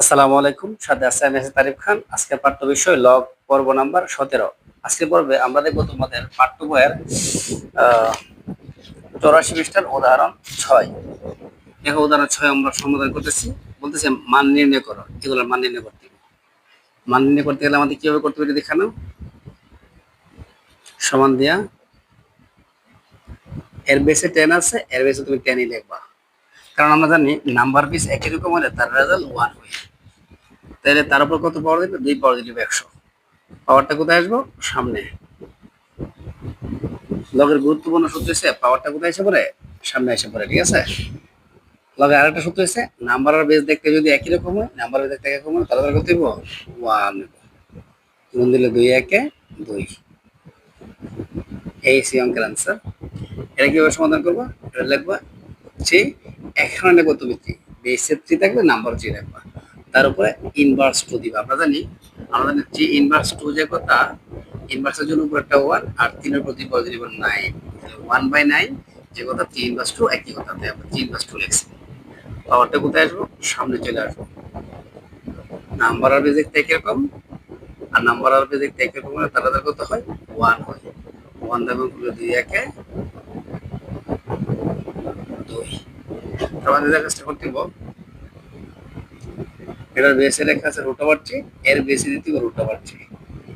আসসালামু আলাইকুম, সাথে আছে তারিফ খান। আজকের পাঠ্য বিষয় লগ, পর্ব নাম্বার সতেরো। আজকের পর্বে আমরা দেখব তোমাদের পাঠ্য বইয়ের চৌরাশি পৃষ্ঠার উদাহরণ ছয়। দেখো উদাহরণ ছয় আমরা সমাধান করতেছি। বলতেছে মান নির্ণয় করো এগুলোর মান নির্ণয় করতে। মান নির্ণয় করতে গেলে আমাদের কীভাবে করতে হবে দেখানো? সমান দিয়া, এর বেসে টেন আছে, এর বেসে তুমি টেনই লিখবা। কারণ আমরা জানি নাম্বার পিস একই রকম হলে তার রেজাল্ট ওয়ান হয় তাহলে তার উপর কত পাওয়ার দিবে? দুই পাওয়ার দিলে একশো। পাওয়ারটা কোথায় আসব? সামনে। লগের গুরুত্বপূর্ণ সূত্র হচ্ছে পাওয়ারটা কোথায় এসে পড়ে? সামনে এসে পড়ে, ঠিক আছে? লগে আরেকটা সূত্র হচ্ছে নাম্বার আর বেস দেখতে যদি একই রকম হয় নাম্বার বেস দেখতে একই রকম হয়, তাহলে কত দিব ওয়ান গুণ দিলে দুই একে দুই। এই সি অঙ্কের আনসার এটা কীভাবে সমাধান করব? এটা লিখবা যে এখানে লিখব তুমি থ্রি বেসের থ্রি থাকবে নাম্বার থ্রি রাখবা তার উপরে ইনভার্স টু দিবা। আমরা জানি আমরা জানি থ্রি ইনভার্স টু যে কথা ইনভার্সের জন্য উপরে একটা ওয়ান আর তিনের প্রতি positive nine one by nine যে কথা থ্রি ইনভার্স টু একই কথা, তাই আমরা থ্রি ইনভার্স টু লিখছি। পাওয়ারটা কোথায় আসব? সামনে চলে আসব। নাম্বার আর বেজ দেখতে একরকম আর নাম্বার আর বেজ দেখতে একরকম তার কত হয়? ওয়ান হয়। ওয়ান দেবেন দুই একে আমাদের কাজটা করতে হবে এটার বেসে লেখা আছে রুট ওভার থ্রি, এর বেসে দিতে হবে রুট ওভার থ্রি।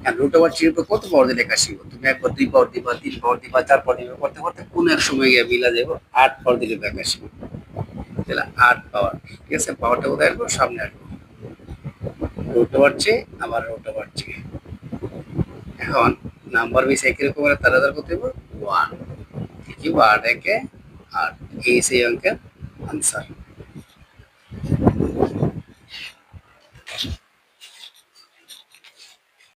আর রুট ওভার থ্রির উপর কত পাওয়ার দিয়ে লেখা শিখব তুমি একবার দুই পাওয়ার দিবা, তিন পাওয়ার দিবা, চার পাওয়ার দিবা, করতে করতে কোন এক সময় গিয়ে মিলা যাব আট পাওয়ার দিলে লেখা শিখব তাহলে আট পাওয়ার। ঠিক আছে, পাওয়ারটা কোথায় আসব সামনে আসব রুট ওভার থ্রি, আবার রুট ওভার থ্রি। এখন নাম্বার বেস একই রকম তারা তার করতে হবে, ওয়ান। কি আট একে, আট। এই সেই অঙ্কের አንጻር